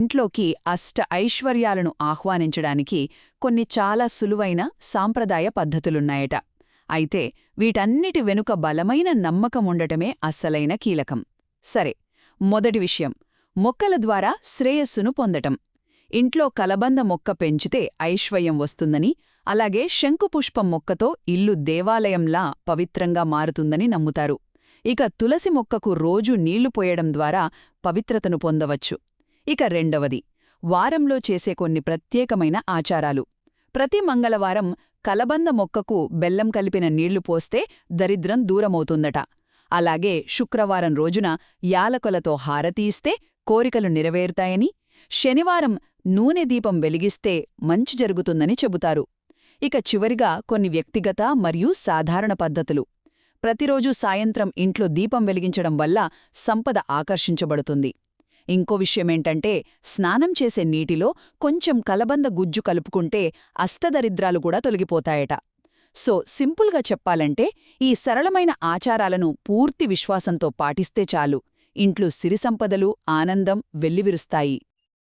ఇంట్లోకి అష్ట ఐశ్వర్యాలను ఆహ్వానించడానికి కొన్ని చాలా సులువైన సాంప్రదాయ పద్ధతులున్నాయట. అయితే వీటన్నిటి వెనుక బలమైన నమ్మకం ఉండటమే అస్సలైన కీలకం. సరే మొదటి విషయం. మొక్కల ద్వారా శ్రేయస్సును పొందటం. ఇంట్లో కలబంద మొక్క పెంచితే ఐశ్వర్యం వస్తుందని అలాగే శంకుపుష్పం మొక్కతో ఇల్లు దేవాలయంలా పవిత్రంగా మారుతుందని నమ్ముతారు. ఇక తులసి మొక్కకు రోజూ నీళ్ళు పోయడం ద్వారా పవిత్రతను పొందవచ్చు. ఇక రెండవది వారంలో చేసే కొన్ని ప్రత్యేకమైన ఆచారాలు. ప్రతి మంగళవారం కలబంద మొక్కకు బెల్లం కలిపిన నీళ్ళు పోస్తే దరిద్రం దూరమవుతుందట. అలాగే శుక్రవారం రోజున యాలకులతో హారతి ఇస్తే కోరికలు నెరవేరుతాయని శనివారం నూనె దీపం వెలిగిస్తే మంచి జరుగుతుందని చెబుతారు. ఇక చివరిగా కొన్ని వ్యక్తిగత మరియు సాధారణ పద్ధతులు. ప్రతిరోజూ సాయంత్రం ఇంట్లో దీపం వెలిగించడం వల్ల సంపద ఆకర్షించబడుతుంది. ఇంకో విషయమేంటంటే స్నానం చేసే నీటిలో కొంచెం కలబంద గుజ్జు కలుపుకుంటే అష్టదరిద్రాలు కూడా తొలగిపోతాయట. సో సింపుల్గా చెప్పాలంటే ఈ సరళమైన ఆచారాలను పూర్తి విశ్వాసంతో పాటిస్తే చాలు. ఇంట్లో సిరిసంపదలు ఆనందం వెల్లివిరుస్తాయి.